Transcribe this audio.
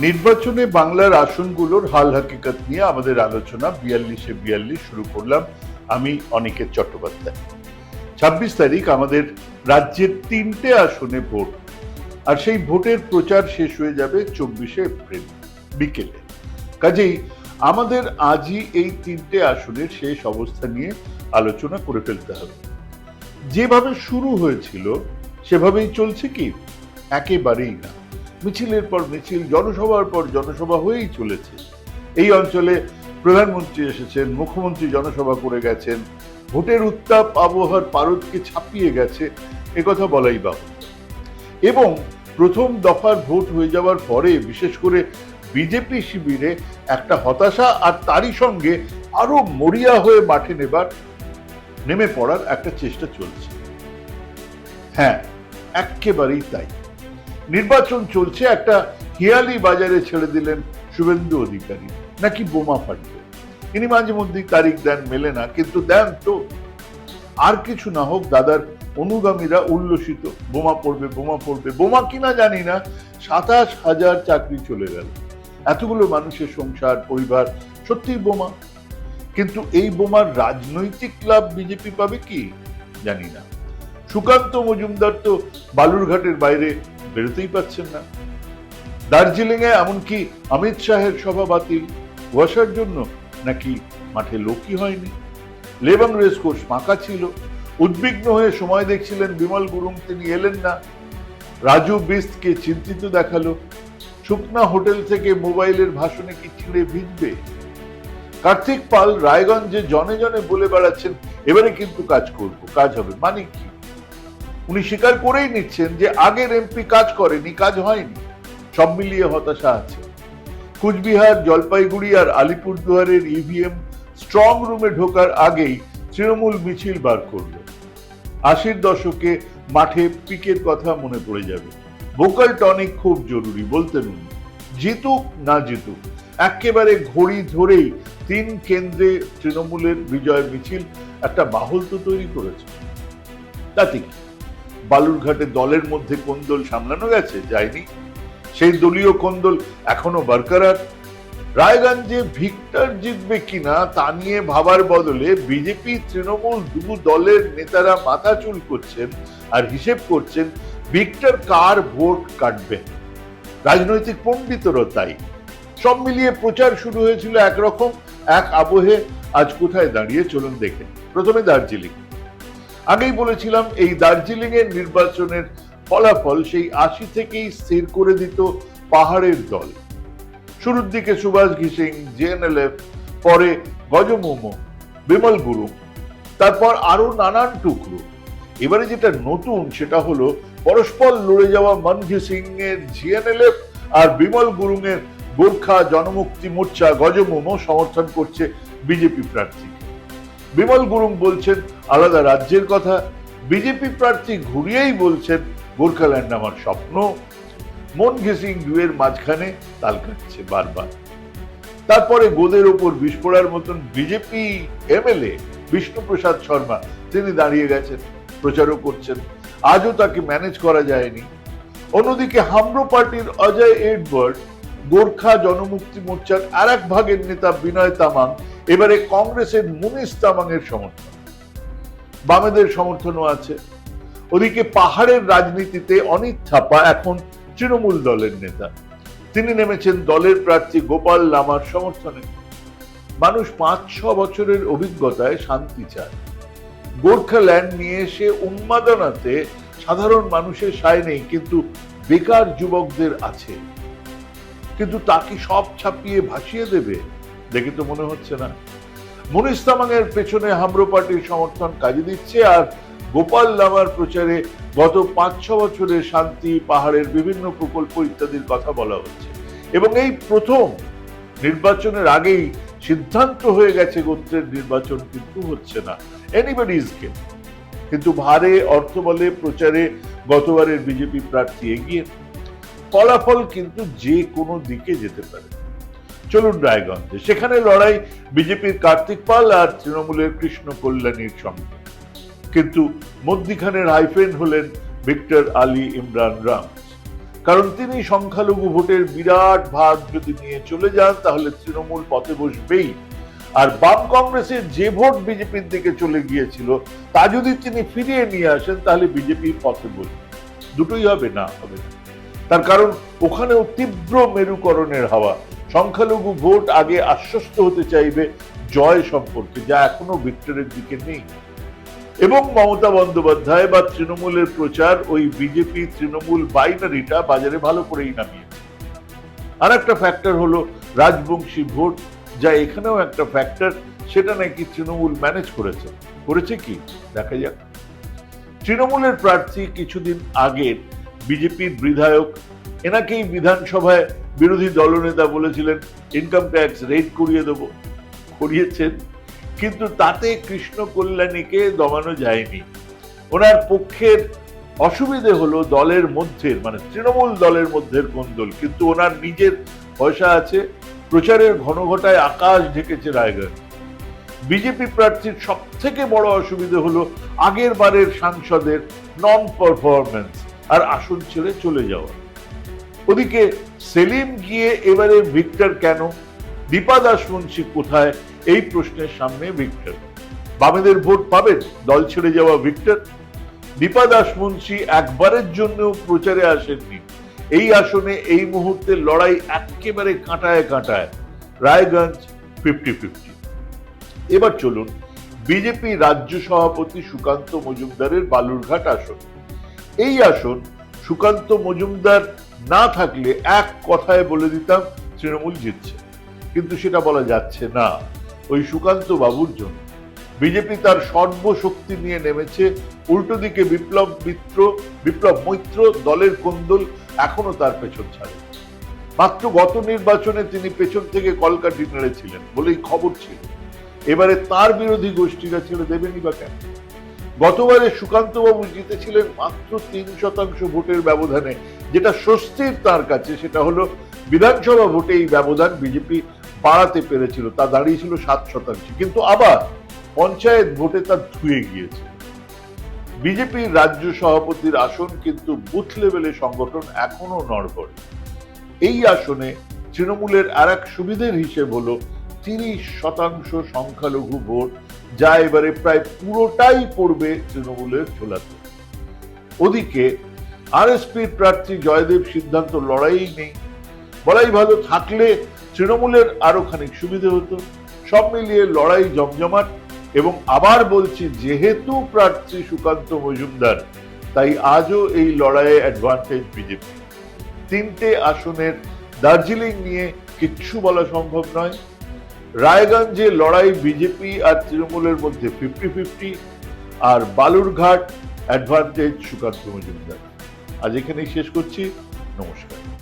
নির্বাচনে বাংলার আসনগুলোর হাল হাকিকত নিয়ে আমাদের আলোচনা বিয়াল্লিশে বিয়াল্লিশ শুরু করলাম। আমি অনিকেত চট্টোপাধ্যায়। ছাব্বিশ তারিখ আমাদের রাজ্যের তিনটে আসনে ভোট। আর সেই ভোটের প্রচার শেষ হয়ে যাবে চব্বিশে এপ্রিল বিকেলে। কাজেই আমাদের আজই এই তিনটে আসনের শেষ অবস্থা নিয়ে আলোচনা করে ফেলতে হবে। যেভাবে শুরু হয়েছিল, সেভাবেই চলছে কি? একেবারেই না। মিছিলের পর মিছিল, জনসভার পর জনসভা হয়েই চলেছে। এই অঞ্চলে প্রধানমন্ত্রী এসেছেন, মুখ্যমন্ত্রী জনসভা করে গেছেন, ভোটের উত্তাপ, আবহাওয়ার পারদকে ছাপিয়ে গেছে একথা বলাই বাহুল্য। এবং প্রথম দফার ভোট হয়ে যাওয়ার পরে, বিশেষ করে বিজেপি শিবিরে একটা হতাশা আর তারই সঙ্গে আরও মরিয়া হয়ে মাঠে নেবার, নেমে পড়ার একটা চেষ্টা চলছে। হ্যাঁ একেবারেই তাই। নির্বাচন চলছে, একটা হিয়ালি বাজারে ছেড়ে দিলেন শুভেন্দু অধিকারী, নাকি বোমা ফাটবে তিনি মাঝে মধ্যেই তারিখ দেন, মেলে না, কিন্তু দেন তো। আর কিছু না হোক, দাদার অনুগামীরা উল্লসিত, বোমা পড়বে বোমা পড়বে, বোমা কিনা জানি না, সাতাশ হাজার চাকরি চলে গেল। এতগুলো মানুষের সংসার, পরিবার সত্যি বোমা। কিন্তু এই বোমার রাজনৈতিক লাভ বিজেপি পাবে কি, জানি না। সুকান্ত মজুমদার তো বালুরঘাটের বাইরে বেরোতেই পাচ্ছেন না। দার্জিলিং এ এমনকি অমিত শাহের সভা বাতিল কুয়াশার জন্য নাকি মাঠে লোকই হয়নি। লেবাং রেস কোর্স ফাঁকা ছিল। উদ্বিগ্ন হয়ে সময় দেখছিলেন বিমল গুরুং, তিনি এলেন না। রাজু বিস্তকে চিন্তিত দেখাল, শুকনা হোটেল থেকে মোবাইলের ভাষণে কি ছিঁড়ে ভিজবে? কার্তিক পাল রায়গঞ্জে জনে জনে বলে বেড়াচ্ছেন, এবারে কিন্তু কাজ করব, কাজ হবে মানে কি? উনি স্বীকার করেই নিচ্ছেন যে আগের এমপি কাজ করেনি, কাজ হয়নি। সব মিলিয়ে হতাশা আছে। কুচবিহার, জলপাইগুড়ি আর আলিপুরদুয়ারের ইভিএম স্ট্রং রুমে ঢোকার আগেই তৃণমূল মিছিল বার করল। আশির দশকে মাঠে পিকের কথা মনে পড়ে যাবে। ভোকাল টনিক খুব জরুরি, বলতেন উনি। জিতুক না জিতুক, একেবারে ঘড়ি ধরেই তিন কেন্দ্রে তৃণমূলের বিজয় মিছিল একটা বাহল তো তৈরি করেছে। তাতে কি? বালুরঘাটে দলের মধ্যে কোন্দল সামলানো গেছে যায়নি? সেই দলীয় কোন্দল এখনও বরকরার? রায়গঞ্জে ভিক্টর জিতবে কিনা তা নিয়ে ভাবার বদলে বিজেপি, তৃণমূল দু দলের নেতারা মাথা চুল করছেন আর হিসেব করছেন ভিক্টর কার ভোট কাটবেন রাজনৈতিক পণ্ডিতরও তাই। সব মিলিয়ে প্রচার শুরু হয়েছিল একরকম, এক আবহে। আজ কোথায় দাঁড়িয়ে চলুন দেখে। প্রথমে দার্জিলিং। আগেই বলেছিলাম, এই দার্জিলিং এর নির্বাচনের ফলাফল সেই আশি থেকেই স্থির করে দিত পাহাড়ের দল। শুরুর দিকে সুভাষ ঘিসিং জেএনএলএফ পরে গজমোমো, বিমল গুরু, তারপর আরও নানান টুকরো। এবারে যেটা নতুন সেটা হলো পরস্পর লড়ে যাওয়া মনঘি সিং এর জিএনএলএফ আর বিমল গুরুং এর গোর্খা জনমুক্তি মোর্চা, গজমোমো সমর্থন করছে বিজেপি প্রার্থী। বিমল গুরুং বলছেন, আলাদা রাজ্যের কথা। বিজেপি প্রার্থী ঘুরিয়েই বলছেন গোর্খাল্যান্ড আমার স্বপ্ন। মন ঘেসিং দুয়ের মাঝখানে তাল কাটছে বারবার। তারপরে গোদের ওপর বিস্ফোরার মতন বিজেপি এমএলএ বিষ্ণুপ্রসাদ শর্মা, তিনি দাঁড়িয়ে গেছেন, প্রচারও করছেন। আজও তাকে ম্যানেজ করা যায়নি। অন্যদিকে হামরো পার্টির অজয় এডওয়ার্ড গোর্খা জনমুক্তি মোর্চার আর এক ভাগের নেতা বিনয় তামাং, এবারে কংগ্রেসের মুনিশ তামাংয়ের সমর্থন। বামেদের সমর্থনও আছে। ওদিকে পাহাড়ের রাজনীতিতে অনিত থাপা এখন তৃণমূল দলের নেতা। তিনি নেমেছেন দলের প্রার্থী গোপাল লামার সমর্থনে। মানুষ পাঁচ, ছ বছরের অভিজ্ঞতায় শান্তি চায়। গোর্খাল্যান্ড নিয়ে এসে উন্মাদনাতে সাধারণ মানুষের সায় নেই, কিন্তু বেকার যুবকদের আছে। কিন্তু তা কি সব ছাপিয়ে ভাসিয়ে দেবে দেখে তো মনে হচ্ছে না। মনীষ তামাংয়ের পেছনে হামরো পার্টির সমর্থন কাজে দিচ্ছে আর গোপাল লামার প্রচারে গত পাঁচ, ছ বছরের শান্তি, পাহাড়ের বিভিন্ন প্রকল্প ইত্যাদির কথা বলা হচ্ছে। এবং এই প্রথম নির্বাচনের আগেই সিদ্ধান্ত হয়ে গেছে গোত্রের নির্বাচন কিন্তু হচ্ছে না। এনিবডি ইজ গেম কিন্তু ভারে অর্থ বলে প্রচারে গতবারের বিজেপি প্রার্থী এগিয়ে ফলাফল কিন্তু যে কোনো দিকে যেতে পারে। চলুন রায়গঞ্জে। সেখানে লড়াই বিজেপির কার্তিক পাল আর তৃণমূলের কৃষ্ণ কল্যাণীর সঙ্গে। কিন্তু মধ্যিখানের হাইফেন হলেন ভিক্টর আলী ইমরান রাম। কারণ তিনি সংখ্যালঘু ভোটের বিরাট ভাগ যদি নিয়ে চলে যান, তাহলে তৃণমূল পথে বসবেই। আর বাম কংগ্রেসের যে ভোট বিজেপির দিকে চলে গিয়েছিল, তা যদি তিনি ফিরিয়ে নিয়ে আসেন, তাহলে বিজেপি পথে বসবে। দুটোই হবে না হবে। না তার কারণ ওখানেও তীব্র মেরুকরণের হাওয়া। সংখ্যালঘু ভোট আগে আশ্বস্ত হতে চাইবে জয় সম্পর্কে, যা এখনও ভিক্টরের দিকে নেই। এবং মমতা বন্দ্যোপাধ্যায় বা তৃণমূলের প্রচার ওই বিজেপি তৃণমূল বাইনারিটা বাজারে ভালো করেই নামিয়েছে। আর একটা ফ্যাক্টর হলো রাজবংশী ভোট, যা এখানেও একটা ফ্যাক্টর সেটা নাকি তৃণমূল ম্যানেজ করেছে। করেছে কি? দেখা যাক। তৃণমূলের প্রার্থী কিছুদিন আগের বিজেপির বিধায়ক। এনাকেই বিধানসভায় বিরোধী দলনেতা বলেছিলেন ইনকাম ট্যাক্স রেট করিয়ে দেবো। করিয়েছেন। কিন্তু তাতে কৃষ্ণ কল্যাণীকে দমানো যায়নি। ওনার পক্ষের অসুবিধে হলো দলের মধ্যে মানে তৃণমূল দলের মধ্যে কোন্দল। কিন্তু ওনার নিজের পয়সা আছে। প্রচারের ঘনঘটায় আকাশ ঢেকেছে রায়গঞ্জ। বিজেপি প্রার্থীর সব থেকে বড় অসুবিধে হলো আগের বারের সাংসদের নন পারফরমেন্স আর আসন ছেড়ে চলে যাওয়া। ওদিকে সেলিম গিয়ে এবারে ভিক্টর কেন? দীপা দাস মুন্সি কোথায়? এই প্রশ্নের সামনে ভিক্টর। বামেদের ভোট পাবেন? দল ছেড়ে যাওয়া ভিক্টর? দীপা দাস মুন্সি একবারের জন্য প্রচারে আসেননি। এই আসনে এই মুহূর্তে লড়াই একেবারে কাঁটায় কাঁটায়। Raiganj fifty fifty. এবার চলুন, বিজেপি রাজ্য সভাপতি সুকান্ত মজুমদারের বালুরঘাট আসন। এই আসন সুকান্ত মজুমদার না থাকলে এক কথায় বলে দিতাম তৃণমূল জিতছে। কিন্তু সেটা বলা যাচ্ছে না। ওই সুকান্ত বাবুর জন্য। বিজেপি তার সর্বশক্তি নিয়ে নেমেছে। উল্টো দিকে বিপ্লব মিত্র, বিপ্লব মৈত্র দলের কোন্দল এখনও তার পেছন ছাড়ে। মাত্র গত নির্বাচনে তিনি পেছন থেকে কলকাটি নেড়েছিলেন বলেই খবর ছিল। এবারে তার বিরোধী গোষ্ঠীরা ছেড়ে দেবেনি বা কেন? গতবারে সুকান্ত বাবু জিতেছিলেন মাত্র তিন শতাংশ ভোটের ব্যবধানে। যেটা স্বস্তির তার কাছে, সেটা হলো বিধানসভা ভোটে এই ব্যবধান বিজেপি বাড়াতে পেরেছিল, তা দাঁড়িয়েছিল সাত শতাংশ। কিন্তু আবার পঞ্চায়েত ভোটে তা ধুয়ে গিয়েছে। বিজেপির রাজ্য সভাপতির আসন কিন্তু বুথ লেভেলে সংগঠন এখনও নড়বড়ে। এই আসনে তৃণমূলের আর এক সুবিধের হিসেব হলো তিরিশ শতাংশ সংখ্যালঘু ভোট যা এবারে প্রায় পুরোটাই পড়বে তৃণমূলের ঝোলাতে ওদিকে আরএসপির প্রার্থী জয়দেব সিদ্ধান্ত লড়াই নেই। বলাই ভালো থাকলে তৃণমূলের আরও খানিক সুবিধে হতো। সব মিলিয়ে লড়াই জমজমাট এবং আবার বলছি, যেহেতু প্রার্থী সুকান্ত মজুমদার, তাই আজও এই লড়াইয়ে অ্যাডভান্টেজ বিজেপি। তিনটে আসনের দার্জিলিং নিয়ে কিচ্ছু বলা সম্ভব নয়। রায়গঞ্জে লড়াই বিজেপি আর তৃণমূলের মধ্যে ফিফটি ফিফটি আর বালুরঘাট অ্যাডভান্টেজ সুকান্ত মজুমদার। আজ এখানেই শেষ করছি। নমস্কার।